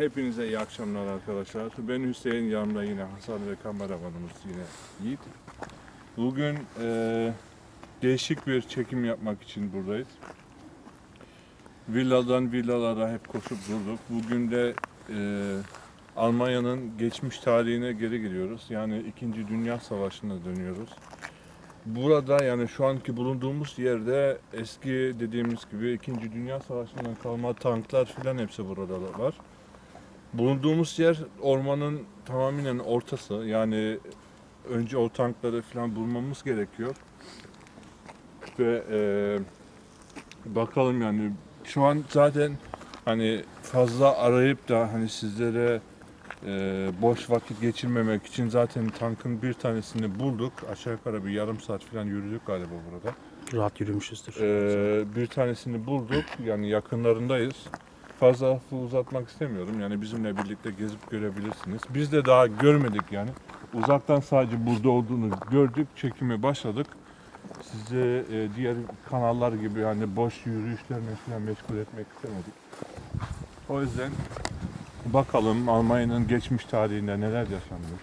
Hepinize iyi akşamlar arkadaşlar. Ben Hüseyin, yanımda yine Hasan ve kameramanımız yine Yiğit. Bugün eee, değişik bir çekim yapmak için buradayız. Villadan villalara hep koşup durduk. Bugün de eee, Almanya'nın geçmiş tarihine geri gidiyoruz. Yani 2. Dünya Savaşı'na dönüyoruz. Burada yani şu anki bulunduğumuz yerde eski dediğimiz gibi 2. Dünya Savaşı'ndan kalma tanklar filan hepsi burada da var. Bulunduğumuz yer ormanın tamamen ortası. Yani önce o tankları filan bulmamız gerekiyor. Ve eee, bakalım yani şu an zaten hani fazla arayıp da hani sizlere eee, boş vakit geçirmemek için zaten tankın bir tanesini bulduk. Aşağı yukarı bir yarım saat falan yürüdük galiba burada. Rahat yürümüşüzdür. Ee, bir tanesini bulduk. Yani yakınlarındayız. Fazla uzatmak istemiyorum. Yani bizimle birlikte gezip görebilirsiniz. Biz de daha görmedik yani. Uzaktan sadece burada olduğunu gördük. Çekime başladık. Sizi e, diğer kanallar gibi hani boş yürüyüşlerle falan meşgul etmek istemedik. O yüzden bakalım Almanya'nın geçmiş tarihinde neler yaşanmış.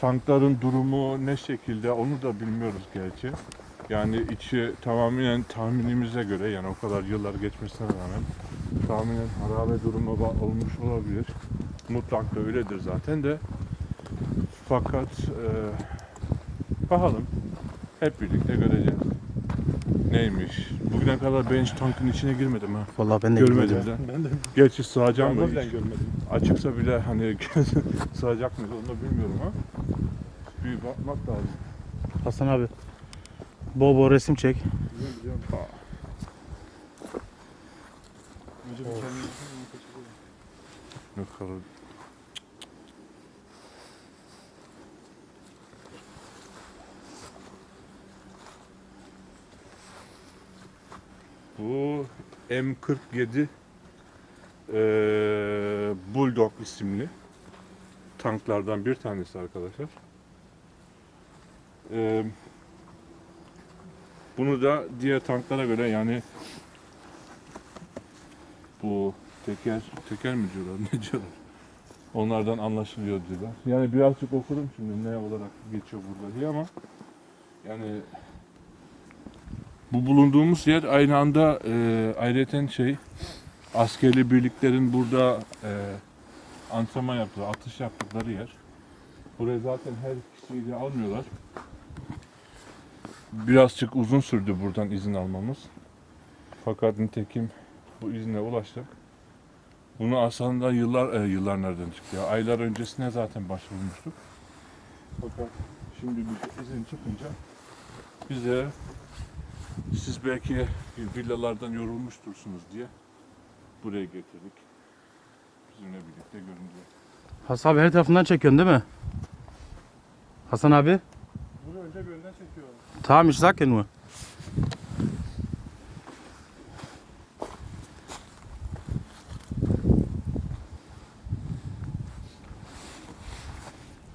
Tankların durumu ne şekilde onu da bilmiyoruz gerçi. Yani içi tamamen tahminimize göre yani o kadar yıllar geçmesine rağmen tahminen harabe durumu ba- olmuş olabilir. Mutlaka öyledir zaten de. Fakat e, bakalım hep birlikte göreceğiz. Neymiş? Bugüne kadar ben hiç tankın içine girmedim ha. Vallahi ben de Görmedim de. Ben de Gerçi sığacağım mı görmedim. Açıksa bile hani sığacak mıyız onu da bilmiyorum ha. Bir bakmak lazım. Hasan abi. Bol bol resim çek. Biliyorum biliyorum. Önce bir kendini Ne kadar Bu M47 eee Bulldog isimli tanklardan bir tanesi arkadaşlar. Eee, bunu da diğer tanklara göre yani bu teker teker mi diyorlar ne diyorlar? Onlardan anlaşılıyor diyorlar. Yani birazcık okudum şimdi ne olarak geçiyor burada diye ama yani bu bulunduğumuz yer aynı anda e, ayrıca şey askeri birliklerin burada e, antrenman yaptığı, atış yaptıkları yer. Buraya zaten her kişiyi de almıyorlar. Birazcık uzun sürdü buradan izin almamız. Fakat nitekim bu izne ulaştık. Bunu aslında yıllar e, yıllar nereden çıktı ya? Aylar öncesine zaten başvurmuştuk. Fakat şimdi bir izin çıkınca bize siz belki villalardan yorulmuştursunuz diye buraya getirdik. Bizimle birlikte görün diye. Hasan abi her tarafından çekiyorsun değil mi? Hasan abi. Bunu önce bir önden çekiyor. Tamam ich sag ja nur.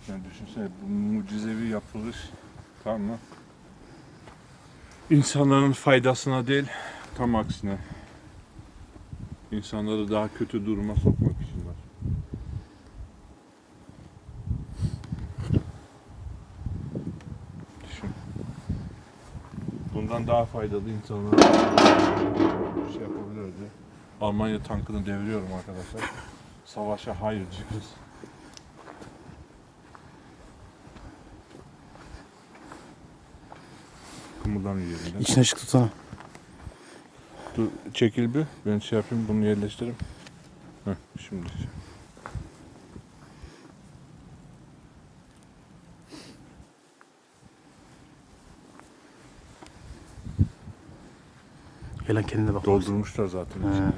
Yani düşünsene bu mucizevi yapılış tamam mı? İnsanların faydasına değil, tam aksine. İnsanları daha kötü duruma sokmak için var. Düşün. Bundan daha faydalı insanlar bir şey yapabilirdi. Almanya tankını deviriyorum arkadaşlar. Savaşa hayır diyoruz. Kımıldamıyor yerinden. İçine ışık tutsana. Dur çekil bir. Ben şey yapayım bunu yerleştireyim. Heh, şimdi. Gel lan kendine bak. Doldurmuşlar zaten. He. içine.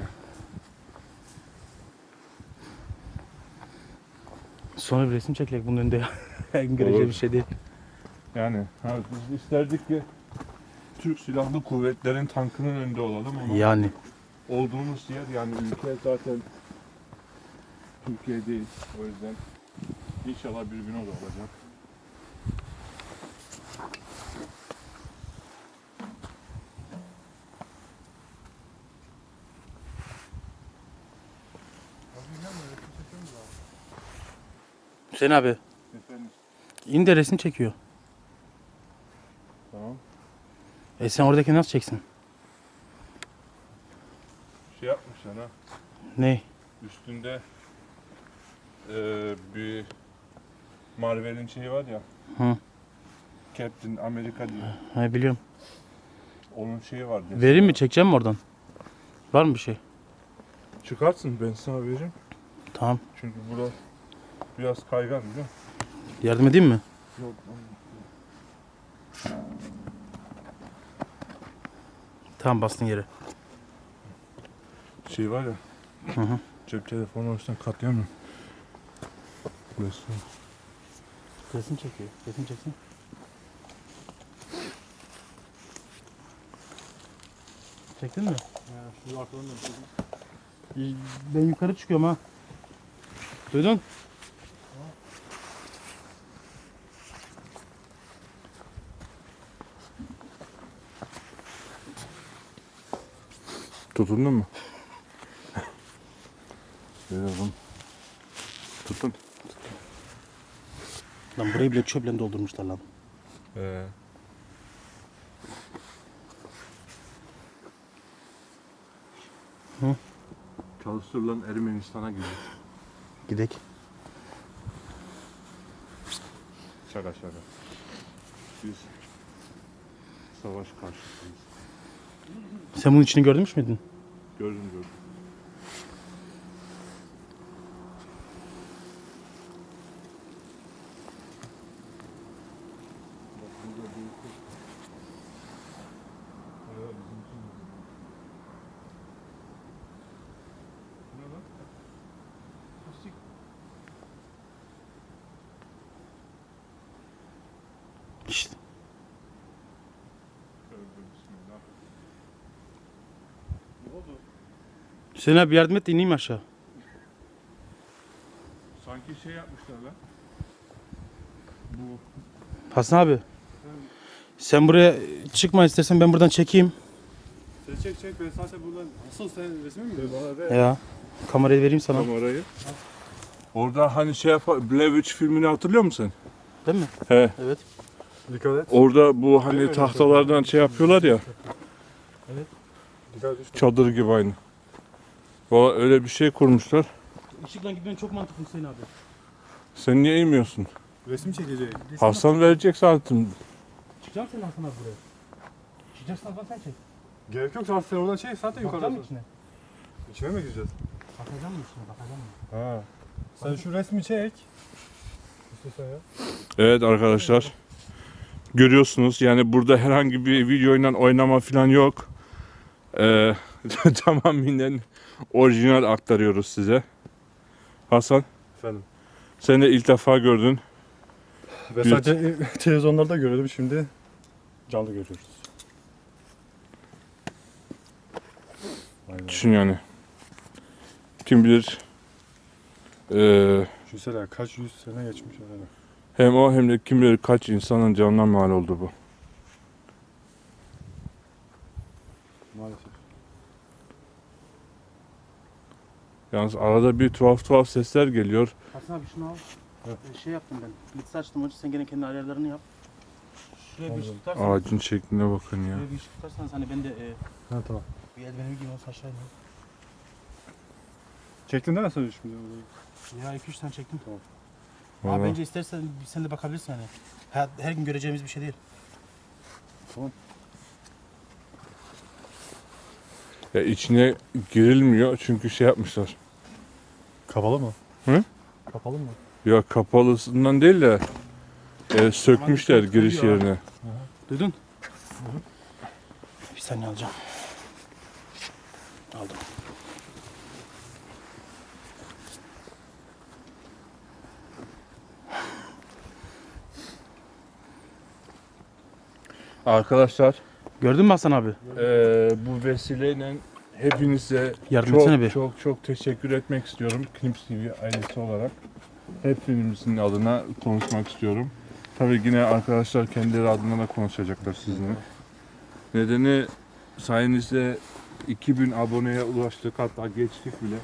Sonra bir resim çekecek bunun önünde ya. en göreceği Olur. bir şey değil. Yani ha, biz isterdik ki Türk Silahlı Kuvvetleri'nin tankının önünde olalım ama Yani. olduğumuz yer yani ülke zaten Türkiye değil. O yüzden inşallah bir gün o da olacak. Hüseyin abi. Efendim. İn de resim çekiyor. Tamam. E sen oradaki nasıl çeksin? Şey yapmışlar ha. Ne? Üstünde eee bir Marvel'in şeyi var ya. Hı. Captain America diye. Ha, biliyorum. Onun şeyi var. Vereyim mi? Çekeceğim mi oradan? Var mı bir şey? Çıkarsın ben sana vereceğim. Tamam. Çünkü burası biraz kaygan biliyor musun? Yardım edeyim mi? Yok. Tamam bastın yere. Şey var ya. Hı hı. Cep telefonu olursan katlayamıyorum. Burası. Resim çekiyor. Resim çeksin. Çektin mi? Ya şu arkadan da şey. Ben yukarı çıkıyorum ha. Duydun? Tutundun mu? Veriyorum. Tutun. Lan burayı bile çöple doldurmuşlar lan. Ee. Hı? Çalıştırılan Ermenistan'a gidiyor. Gidek. Şaka şaka. Biz savaş karşısıyız. Sen bunun içini görmüş müydün? Gördüm gördüm. Bak burada büyük bir- Evet, bizimki. Bu ne lan? Plastik. İşte. Tövbe bismillah. Ne oldu? Hüseyin abi yardım et de ineyim aşağı. Sanki şey yapmışlar lan. Bu Hasan abi. Sen buraya çıkma istersen ben buradan çekeyim. Sen çek çek ben zaten buradan asıl sen resmi mi? Bana ver. Ya. Kamerayı vereyim sana. kamerayı. Orada hani şey yapar, Blair Witch filmini hatırlıyor musun Değil mi? sen? He. Evet. Dikkat et. Orada bu hani tahtalardan şey yapıyorlar ya. Dikkat et. Çadır gibi aynı. Valla öyle bir şey kurmuşlar. Işıkla gitmen çok mantıklı Hüseyin abi. Sen niye inmiyorsun? Resim çekecek. Hasan verecek zaten. Çıkacağım sen Hasan abi buraya. Çıkacaksın Hasan sen çek. Gerek yok zaten sen oradan çek zaten Bakacağım yukarıda. mı içine? İçine mi gireceğiz? Bakacağım mı içine? Bakacağım mı? Ha. Sen şu resmi çek. İstiyorsan ya. Evet arkadaşlar. Görüyorsunuz yani burada herhangi bir videoyla oynama falan yok. Ee, tamamen orijinal aktarıyoruz size. Hasan Efendim. sen de ilk defa gördün. Ve Bir- sadece televizyonlarda görüyordum şimdi canlı görüyoruz. Aynen. Düşün yani. Kim bilir ee, Düşünsene kaç yüz sene geçmiş öyle. hem o hem de kim bilir kaç insanın canına mal oldu bu. Yalnız arada bir tuhaf tuhaf sesler geliyor. Hasan abi şunu al. Evet. Ee, Şey yaptım ben. Blitz açtım için sen gene kendi ayarlarını yap. Şuraya bir ışık tutarsan. Ağacın şekline bakın ya. Şuraya bir ışık tutarsan hani ben de e, Ha tamam. bir eldivenimi giyeyim olsa aşağı ineyim. Çektin değil mi sen şimdi? Ya 2-3 tane çektim. Abi Vallahi. bence istersen sen de bakabilirsin hani. Her, her gün göreceğimiz bir şey değil. Ya içine girilmiyor çünkü şey yapmışlar. Kapalı mı? Hı? Kapalı mı? Ya kapalısından değil de e, sökmüşler giriş yerine. Duydun? Bir saniye alacağım. Aldım. Arkadaşlar Gördün mü Hasan abi? e, bu vesileyle hepinize Yardım çok, etsene bir. çok çok teşekkür etmek istiyorum. Knips TV ailesi olarak. Hepinizin adına konuşmak istiyorum. Tabii yine arkadaşlar kendileri adına da konuşacaklar sizinle. Nedeni sayenizde 2000 aboneye ulaştık hatta geçtik bile.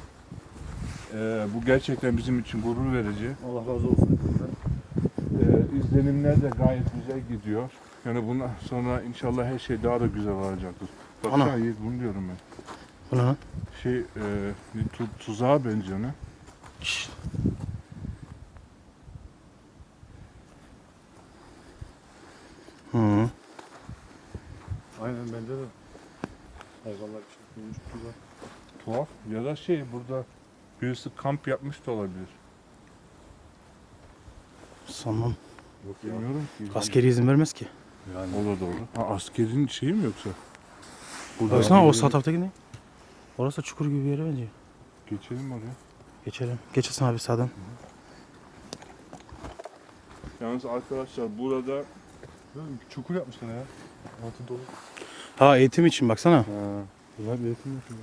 Ee, bu gerçekten bizim için gurur verici. Allah razı olsun. Ee, izlenimler de gayet güzel gidiyor. Yani bundan sonra inşallah her şey daha da güzel olacaktır. Baksana Ana. Yiğit bunu diyorum ben. Bu ne? Şey, e, bir tu- tuzağa benziyor ne? Şşt. Hı. Aynen bence de. Hayvanlar için kurulmuş güzel. Tuhaf. Ya da şey burada birisi kamp yapmış da olabilir. Sanmam. Yok. Bilmiyorum ki. Askeri izin vermez ki. Yani. O da doğru. Ha, askerin şeyi mi yoksa? Burada Baksana o sağ taraftaki ne? Orası da çukur gibi bir yere benziyor. Geçelim oraya. Geçelim. Geçesin abi sağdan. Yalnız arkadaşlar burada Çukur yapmışlar ya. Altı dolu. Ha eğitim için baksana. Ha. Bunlar eğitim için.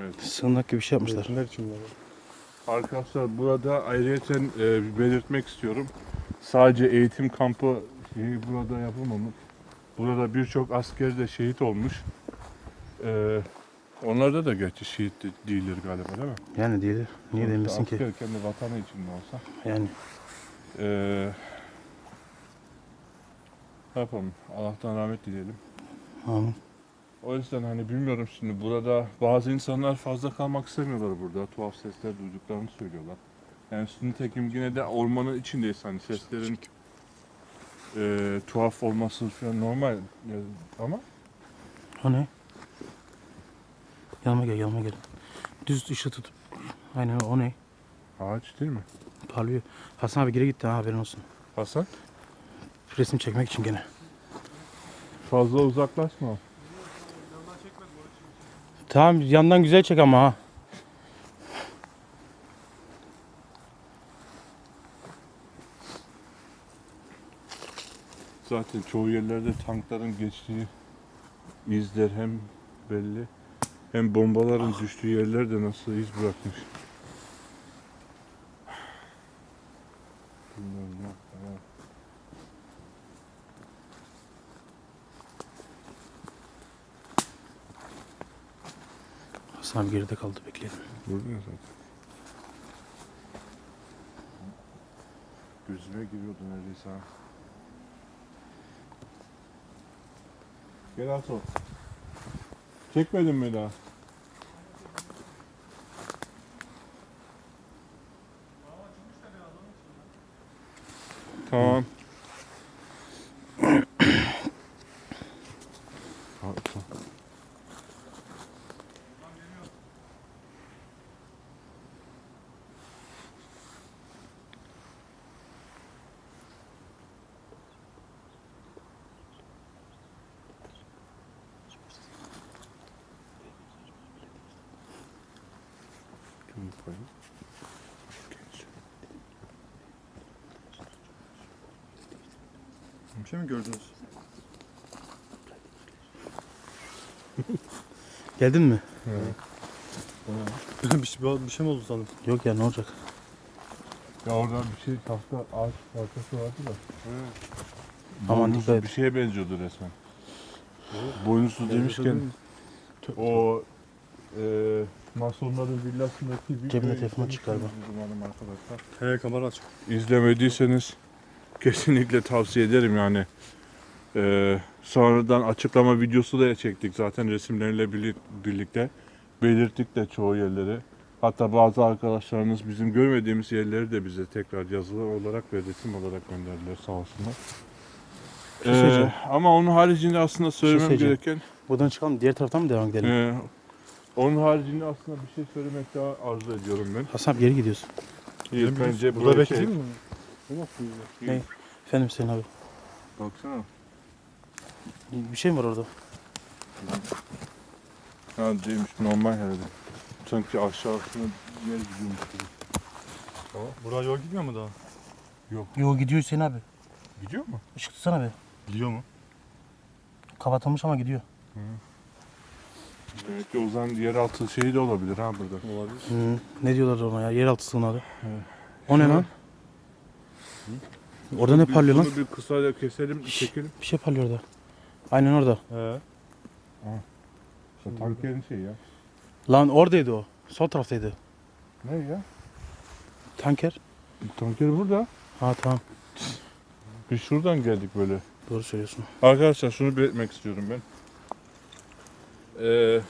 evet. Sığınak gibi bir şey yapmışlar. Eğitimler için bunlar. Arkadaşlar burada ayrıyeten e, belirtmek istiyorum. Sadece eğitim kampı şeyi burada yapılmamış. Burada birçok asker de şehit olmuş. E, onlarda da gerçi şehit de değildir galiba değil mi? Yani değil. Niye Sonuçta demesin ki? Asker kendi vatanı için de olsa. Yani E, ne yapalım? Allah'tan rahmet dileyelim. amin. O yüzden hani bilmiyorum şimdi burada bazı insanlar fazla kalmak istemiyorlar burada. Tuhaf sesler duyduklarını söylüyorlar. Yani nitekim yine de ormanın içindeyiz hani seslerin e, tuhaf olması falan normal ama O ne? Yanıma gel yanıma gel. Düz ışığı tut. Aynen o ne? ağaç değil mi? Parlıyor. Hasan abi geri gitti ha haberin olsun. Hasan Resim çekmek için gene. fazla uzaklaşma. Tamam yandan güzel çek ama ha. Zaten çoğu yerlerde tankların geçtiği izler hem belli hem bombaların düştüğü yerler de nasıl iz bırakmış. Bilmiyorum ya. ya. Hasan abi geride kaldı bekleyelim. Gördün ya zaten. Gözüme giriyordu neredeyse ha. Gel Ato. Çekmedin mi daha? Tamam. Ato. Bir şey mi gördünüz? Geldin mi? bir, şey, bir şey mi oldu sandım? Yok ya ne olacak? Ya oradan bir şey tahta ağaç parçası vardı da. Aman dikkat et. Bir şeye benziyordu resmen. Boynuzlu demişken o e, masonların villasındaki bir Cebine telefonu konusu çıkar bak. umarım arkadaşlar. He kamera açık. İzlemediyseniz kesinlikle tavsiye ederim yani. E, sonradan açıklama videosu da çektik zaten resimleriyle birli- birlikte. Belirttik de çoğu yerleri. Hatta bazı arkadaşlarımız bizim görmediğimiz yerleri de bize tekrar yazılı olarak ve resim olarak gönderdiler sağ olsunlar. şey. Ee, ama onun haricinde aslında söylemem söyleyeceğim. gereken Buradan çıkalım diğer taraftan mı devam edelim? ee, onun haricinde aslında bir şey söylemek daha arzu ediyorum ben. Hasan abi geri gidiyoruz. İyi, bence Burada bekleyeyim mi? Bu nasıl? Ne? Efendim Hüseyin abi. Baksana. Bir şey mi var orada? Ha değilmiş normal herhalde. Sanki aşağısına yer gidiyormuş gibi. Buraya yol gitmiyor mu daha? Yo gidiyor Hüseyin abi. Gidiyor mu? Işık tutsana be. Gidiyor mu? Kapatılmış ama gidiyor. Demek ki o zaman yeraltı şeyi de olabilir ha burada. Olabilir. Hı, ne diyorlar ona ya? Yeraltı sığınağı. Evet. O ne lan? Orada ne parlıyor lan? Bir kısaca keselim, Şşş. çekelim. Bir şey parlıyor orada. Aynen orada. He. İşte tankerin şeyi ya. Lan oradaydı o. Sol taraftaydı. Ne ya? Tanker. Tanker burada. Ha tamam. Biz şuradan geldik böyle. Doğru söylüyorsun. Arkadaşlar şunu belirtmek istiyorum ben. Ee,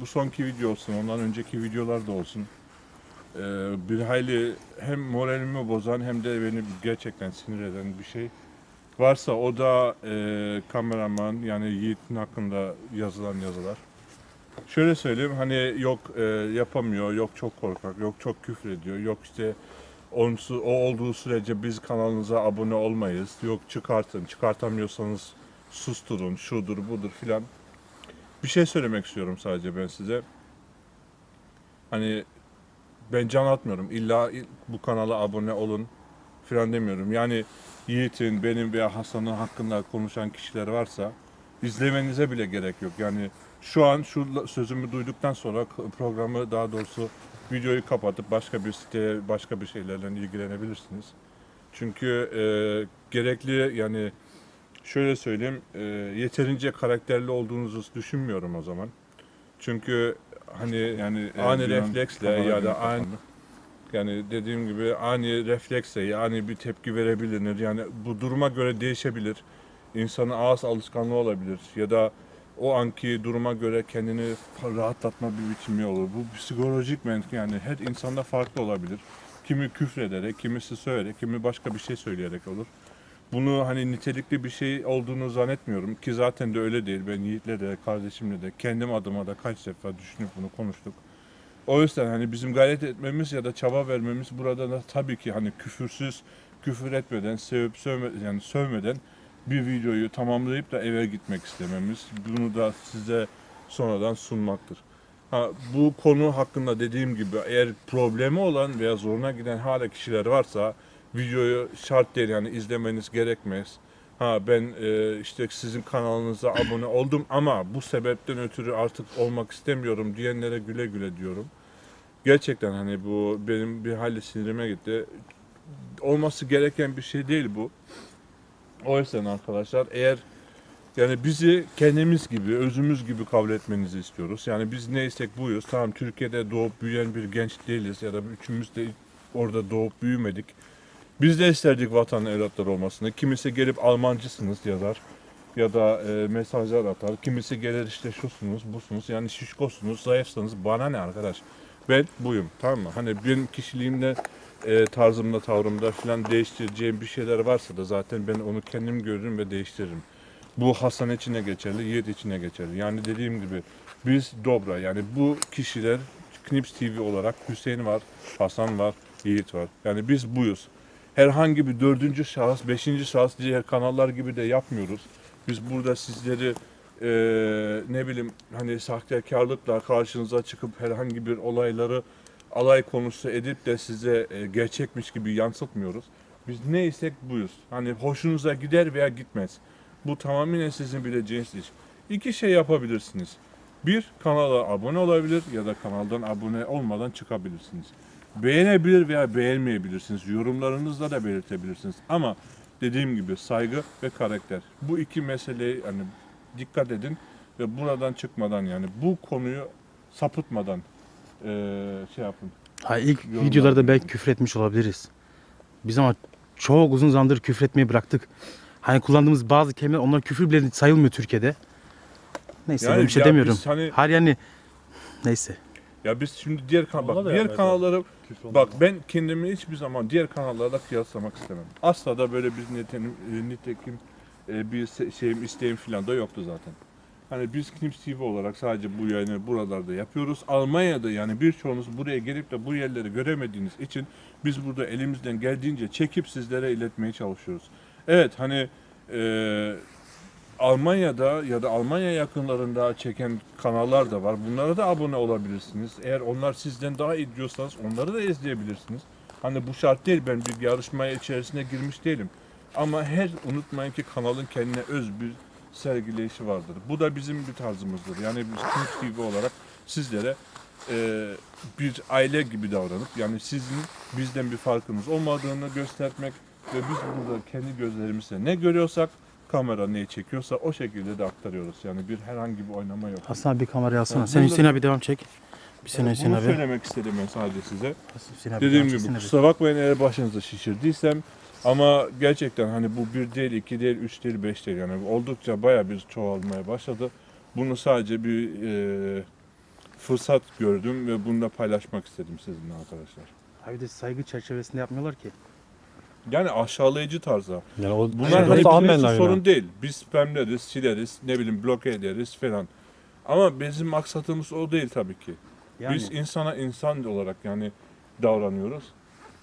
bu sonki video olsun, ondan önceki videolar da olsun. Ee, bir hayli hem moralimi bozan hem de beni gerçekten sinir eden bir şey varsa o da e, kameraman yani Yiğit'in hakkında yazılan yazılar. Şöyle söyleyeyim hani yok e, yapamıyor, yok çok korkak, yok çok küfür ediyor, yok işte onsu, o olduğu sürece biz kanalınıza abone olmayız. Yok çıkartın, çıkartamıyorsanız susturun, şudur budur filan. Bir şey söylemek istiyorum sadece ben size. Hani ben can atmıyorum. İlla bu kanala abone olun filan demiyorum. Yani Yiğit'in, benim veya Hasan'ın hakkında konuşan kişiler varsa izlemenize bile gerek yok. Yani şu an şu sözümü duyduktan sonra programı daha doğrusu videoyu kapatıp başka bir siteye, başka bir şeylerle ilgilenebilirsiniz. Çünkü e, gerekli yani şöyle söyleyeyim e, yeterince karakterli olduğunuzu düşünmüyorum o zaman. Çünkü hani yani ani bir an refleksle ya da ani kapandı. yani dediğim gibi ani refleksle yani bir tepki verebilir. Yani bu duruma göre değişebilir. İnsanın ağız alışkanlığı olabilir ya da o anki duruma göre kendini rahatlatma bir biçimi olur. Bu psikolojik men yani her insanda farklı olabilir. Kimi küfrederek, kimisi söyleyerek, kimi başka bir şey söyleyerek olur. Bunu hani nitelikli bir şey olduğunu zannetmiyorum ki zaten de öyle değil. Ben Yiğit'le de, kardeşimle de, kendim adıma da kaç defa düşünüp bunu konuştuk. O yüzden hani bizim gayret etmemiz ya da çaba vermemiz burada da tabii ki hani küfürsüz, küfür etmeden, sevip sövme, yani sövmeden bir videoyu tamamlayıp da eve gitmek istememiz. Bunu da size sonradan sunmaktır. Ha, bu konu hakkında dediğim gibi eğer problemi olan veya zoruna giden hala kişiler varsa videoyu şart değil yani izlemeniz gerekmez. Ha ben e, işte sizin kanalınıza abone oldum ama bu sebepten ötürü artık olmak istemiyorum diyenlere güle güle diyorum. Gerçekten hani bu benim bir hayli sinirime gitti. Olması gereken bir şey değil bu. O yüzden arkadaşlar eğer yani bizi kendimiz gibi, özümüz gibi kabul etmenizi istiyoruz. Yani biz neysek buyuz. Tamam Türkiye'de doğup büyüyen bir genç değiliz ya da üçümüz de orada doğup büyümedik. Biz de isterdik vatan evlatları olmasını. Kimisi gelip Almancısınız yazar ya da e, mesajlar atar. Kimisi gelir işte şusunuz, busunuz. Yani şişkosunuz, zayıfsınız. Bana ne arkadaş? Ben buyum. Tamam mı? Hani benim kişiliğimde, e, tarzımda, tavrımda falan değiştireceğim bir şeyler varsa da zaten ben onu kendim görürüm ve değiştiririm. Bu Hasan içine geçerli, Yiğit içine geçerli. Yani dediğim gibi biz dobra yani bu kişiler Knips TV olarak Hüseyin var, Hasan var, Yiğit var. Yani biz buyuz. Herhangi bir dördüncü şahıs, beşinci şahıs diğer kanallar gibi de yapmıyoruz. Biz burada sizleri eee, ne bileyim hani sahtekarlıkla karşınıza çıkıp herhangi bir olayları alay konusu edip de size e, gerçekmiş gibi yansıtmıyoruz. Biz neysek buyuz. Hani hoşunuza gider veya gitmez. Bu tamamen sizin bileceğiniz iş. İki şey yapabilirsiniz. Bir, kanala abone olabilir ya da kanaldan abone olmadan çıkabilirsiniz. Beğenebilir veya beğenmeyebilirsiniz. Yorumlarınızla da belirtebilirsiniz. Ama dediğim gibi saygı ve karakter. Bu iki meseleyi hani dikkat edin ve buradan çıkmadan yani bu konuyu sapıtmadan eee, şey yapın. Ha ilk Yorumlar videolarda belki küfür etmiş olabiliriz. Biz ama çok uzun zamandır küfür etmeyi bıraktık. Hani kullandığımız bazı kelimeler onlar küfür bile sayılmıyor Türkiye'de. Neyse ben bir şey ya demiyorum. biz hani Hayır yani neyse. ya biz şimdi diğer kan bak diğer yapmayız olmaz. Bak ben kendimi hiçbir zaman diğer kanallarla kıyaslamak istemem. Asla da böyle bir nitekim, e, e, bir şeyim isteğim falan da yoktu zaten. Hani biz Knips TV olarak sadece bu yayını buralarda yapıyoruz. Almanya'da yani birçoğunuz buraya gelip de bu yerleri göremediğiniz için biz burada elimizden geldiğince çekip sizlere iletmeye çalışıyoruz. Evet hani e, Almanya'da ya da Almanya yakınlarında çeken kanallar da var. Bunlara da abone olabilirsiniz. Eğer onlar sizden daha iyi diyorsanız onları da izleyebilirsiniz. Hani bu şart değil. Ben bir yarışmaya içerisine girmiş değilim. Ama her unutmayın ki kanalın kendine öz bir sergileyişi vardır. Bu da bizim bir tarzımızdır. Yani biz Knips TV olarak sizlere e, bir aile gibi davranıp yani sizin bizden bir farkınız olmadığını göstermek ve biz burada kendi gözlerimizle ne görüyorsak kamera neyi çekiyorsa o şekilde de aktarıyoruz. Yani bir herhangi bir oynama yok. Hasan abi bir kamerayı alsana. Ya Sen burada- Hüseyin abi devam çek. Bir sene Bunu Hüseyin abi. söylemek istedim ben sadece size. Hüseyin abi. Dediğim gibi abi. kusura bakmayın eğer başınızı şişirdiysem ama gerçekten hani bu bir değil, iki değil, üç değil, beş değil yani oldukça baya bir çoğalmaya başladı. Bunu sadece bir e, fırsat gördüm ve bunu da paylaşmak istedim sizinle arkadaşlar. Abi de saygı çerçevesinde yapmıyorlar ki. Yani aşağılayıcı tarzda. Yani o Bunlar hani bizim için sorun değil. Biz spamleriz, sileriz, ne bileyim bloke ederiz falan. Ama bizim maksatımız o değil tabii ki. Yani Biz insana insan olarak yani davranıyoruz.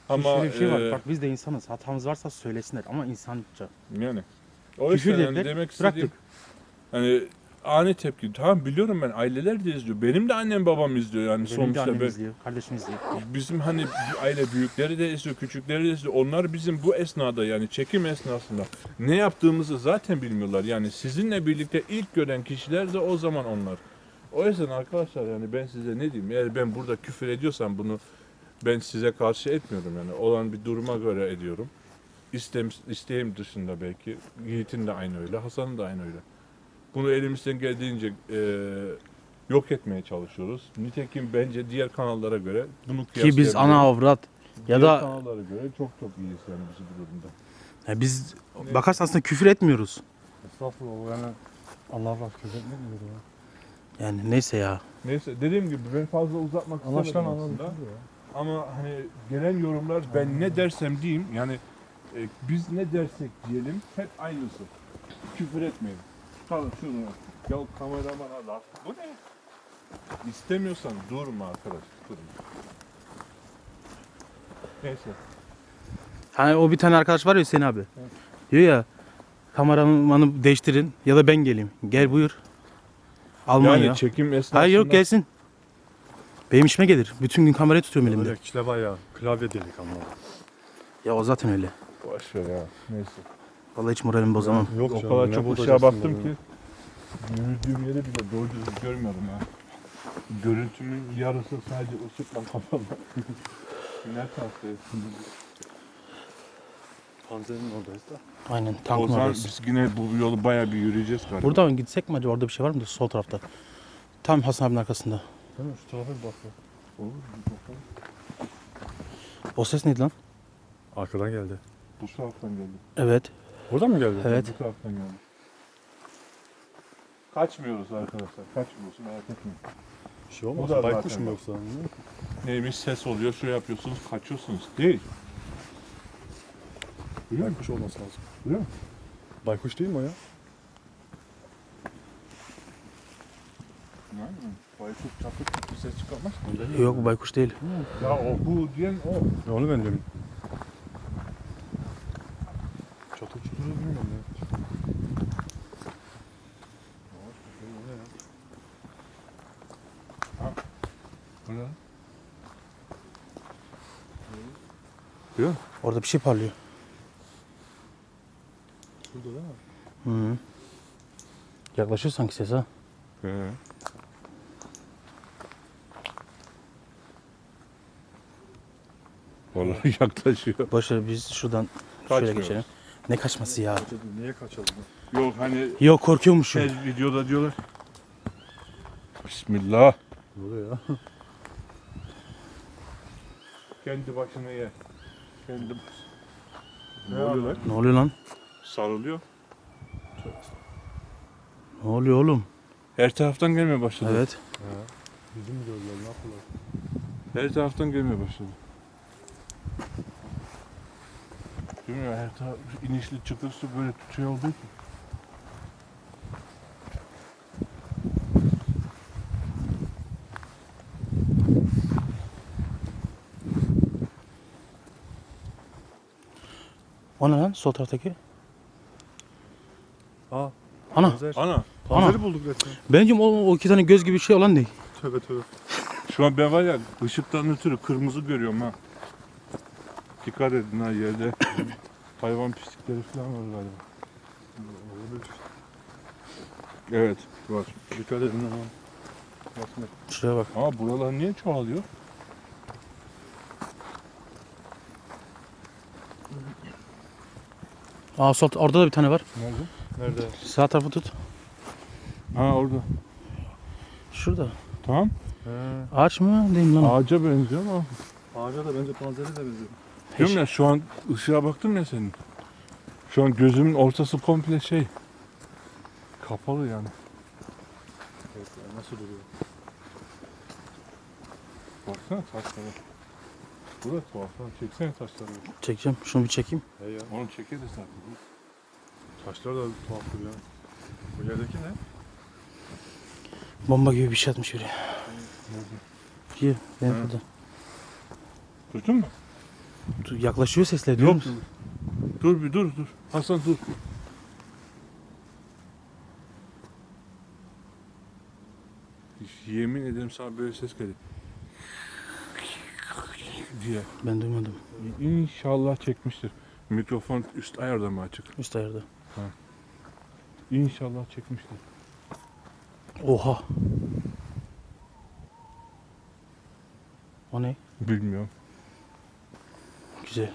Ama şöyle bir şey var. e, Bak biz de insanız. Hatamız varsa söylesinler ama insanca. Yani. O Küfür yüzden yani demek istediğim bıraktık. hani ani tepki. Tamam biliyorum ben aileler de izliyor. Benim de annem babam izliyor yani Benim de sonuçta. annem ben- izliyor, kardeşim izliyor. bizim hani bir aile büyükleri de izliyor, küçükleri de izliyor. Onlar bizim bu esnada yani çekim esnasında ne yaptığımızı zaten bilmiyorlar. Yani sizinle birlikte ilk gören kişiler de o zaman onlar. O yüzden arkadaşlar yani ben size ne diyeyim? Eğer ben burada küfür ediyorsam bunu ben size karşı etmiyorum yani. Olan bir duruma göre ediyorum. İstem, isteğim dışında belki. Yiğit'in de aynı öyle, Hasan'ın da aynı öyle. Bunu elimizden geldiğince e, yok etmeye çalışıyoruz. Nitekim bence diğer kanallara göre bunu Ki biz ana avrat ya Diğer da kanallara göre çok çok iyiyiz yani bizim bu durumda. ya biz bakarsan aslında küfür etmiyoruz. Estağfurullah yani Allah var küfür mi ya? Yani neyse ya. Neyse dediğim gibi ben fazla uzatmak istemedim anladım. aslında. Ama hani gelen yorumlar ben ne dersem diyeyim yani e, biz ne dersek diyelim hep aynısı. Küfür etmeyin. Tamam şunu ya kameramana laf. Bu ne? İstemiyorsan durma arkadaş. Durma. Neyse. Hani o bir tane arkadaş var ya Hüseyin abi. Diyor ya kameramanı değiştirin ya da ben geleyim. Gel buyur. Almanya. Yani çekim esnasında Hayır yok gelsin. Benim işime gelir. Bütün gün kamerayı tutuyorum elimde. Var ya klavye delik ama. Ya o zaten öyle. Boş ver ya. Neyse. Vallahi hiç moralimi bozamam. Yok o kadar çok ışığa baktım ki yürüdüğüm yeri bile doğru düzgün görmüyorum ya. Görüntümün yarısı sadece ışıkla kapalı. ne tavsiye Panzerinin oradayız da. Aynen O tankın zaman oradayız. biz yine bu yolu bayağı bir yürüyeceğiz galiba. Buradan gitsek mi acaba orada bir şey var mı? Sol tarafta. Tam Hasan abinin arkasında. Değil mi? Şu tarafa bir bak. Olur, bir bakalım. O ses neydi lan? Arkadan geldi. Bu taraftan geldi. Evet. Buradan mı geldi? Evet. Bu taraftan geldi. Kaçmıyoruz arkadaşlar. Kaçmıyoruz merak etmeyin. Bir şey Bu olmaz. da Baykuş zaten mu bak. yoksa? Neymiş ses oluyor, şu yapıyorsunuz, kaçıyorsunuz. Değil. Biliyor musun? Baykuş olması lazım. Biliyor musun? Baykuş değil mi o ya? Yani, Baykuş çakır bir ses çıkarmaz. Yok bu baykuş değil. Ya o bu diyen o. Ya onu ben diyorum. Çatır çutur bilmiyorum ya. Bu ne? Orada bir şey parlıyor. Şurada değil mi? Hı -hı. Yaklaşıyor sanki ses ha. He. Vallahi yaklaşıyor. Boşver biz şuradan şöyle Kaçmıyoruz. geçelim. Ne kaçması ya? Kaçalım. Niye kaçalım? Yok hani Yok korkuyormuşum. her videoda diyorlar. Bismillah. Ne oluyor ya? Kendi başına ye. Kendi Ne oluyor lan? Ne oluyor lan? Sarılıyor. Ne oluyor oğlum? Her taraftan gelmeye başladı. Evet. Ha. Bizi mi gördüler? Ne yapıyorlar? Her taraftan gelmeye başladı. Değil mi? Her taraf inişli çıkışlı böyle tutuyor olduğu için. O ne lan sol taraftaki? Aa. Ana. Panzer. Ana Panzeri bulduk resmen. Bence o, o iki tane göz gibi şey olan ne? Tövbe tövbe. şu an ben var ya ışıktan ötürü kırmızı görüyorum ha. Dikkat edin ha yerde. Hayvan pislikleri falan var galiba. Olabilir. Evet var. Dikkat edin ama. Bakın. Şuraya bak. Ama buralar niye çoğalıyor? Aa sol orada da bir tane var. Nerede? Nerede? Sağ tarafı tut. Ha orada. Şurada. Tamam. He. Ağaç mı? Değil mi lan? Ağaca benziyor ama. Ağaca da bence panzere de benziyor. Diyorum ya şu an ışığa baktım ya senin. Şu an gözümün ortası komple şey. Kapalı yani. Evet ya, nasıl duruyor? Baksana taşlara. Bu da tuhaf lan. Çeksene taşları. Çekeceğim. Şunu bir çekeyim. He ya. Onu çekeriz zaten. Taşlar da tuhaf duruyor. Bu yerdeki ne? Bomba gibi bir şey atmış oraya. Hier, ben burada. Duydun mu? Dur, Yaklaşıyor sesler duyuyor Yok. musun? Dur bir dur dur. Hasan dur. Yemin ederim sana böyle ses geldi. Diye. Ben duymadım. İnşallah çekmiştir. Mikrofon üst ayarda mı açık? Üst ayarda. İnşallah çekmiştir. Oha. O ne? Bilmiyorum. Güzel.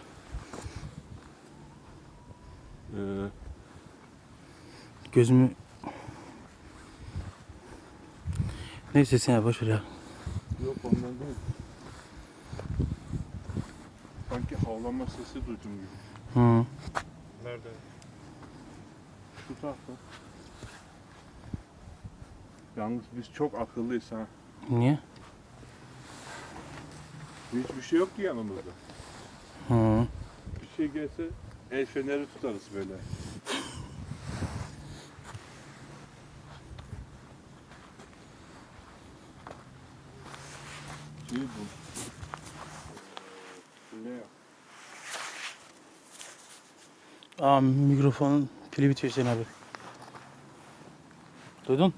Ee, Gözümü... Neyse sen boş ver ya. yok ondan değil. Sanki havlama sesi duydum gibi. Hı. Nerede? Şu tarafta. Yalnız biz çok akıllıyız ha. Niye? Hiçbir şey yok ki yanımızda. Hı. Bir şey gelse el feneri tutarız böyle. Şey bu. Ee, Ne ya? Aa mikrofonun pili bitiyor Hüseyin abi. Duydun?